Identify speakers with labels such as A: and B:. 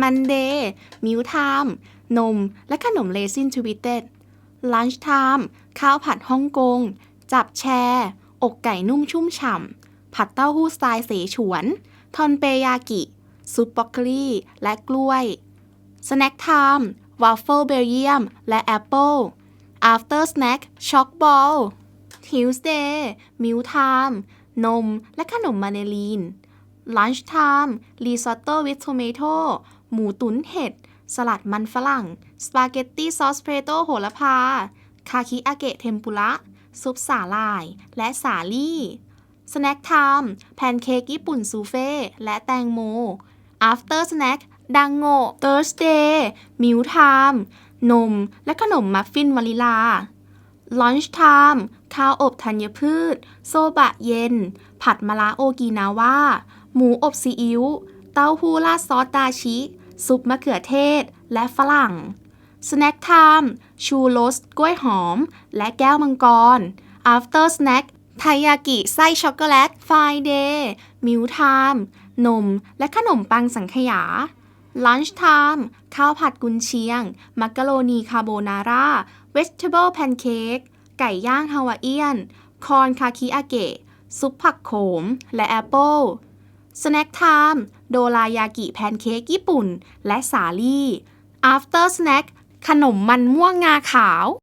A: มันเดย์มิวไทม์นม และขนมเลซินทวิตเต็ดลันช์ไทม์ข้าวผัดฮ่องกง จับแชร์ อกไก่นุ่มชุ่มฉ่ำ ผัดเต้าหู้สไตล์เสฉวน ทอนเปยากิ ซุปบรอกคลีและกล้วยสแน็คไทม์วาฟเฟิลเบลเยียม และแอปเปิล after snack ช็อกบอล Tuesday มิวไทม์นม และขนมมาเนลีน Lunch time รีซอตโต้วิ t โ o เมโตหมูตุ๋นเห็ด สลัดมันฝรั่ง สปาเกตตี้ซอสเพรโตโหระพา คาคิอาเกะเทมปุระ ซุปสาลาย และสาลี่ สแน็คไทม์ แพนเค้กญี่ปุ่นซูเฟ่ และแตงโม after snack ดังโง่ Thursday มิวไทม์นม และขนมมัฟฟินวานิลา Lunch time ข้าวอบธัญพืช โซบะเย็น ผัดมะระโอกินาวา หมูอบซีอิ๊ว เต้าหู้ราดซอสดาชิ ซุปมะเขือเทศ และฝรั่ง Snack time ชูโรสกล้วยหอม และแก้วมังกร After snack ไทยากิไส้ช็อกโกแลต Friday มิวไทม์นม และขนมปังสังขยา Lunch time ข้าวผัดกุนเชียง มักกะโรนีคาโบนาร่า Vegetable Pancake ไก่ย่างฮาวาเอียน คอนคาคิอาเกะ ซุปผักโขม และแอปเปิล สแน็คไทม์โดรายากิแพนเค้กญี่ปุ่น และสาลี่ After snack ขนมมันม่วงงาขาว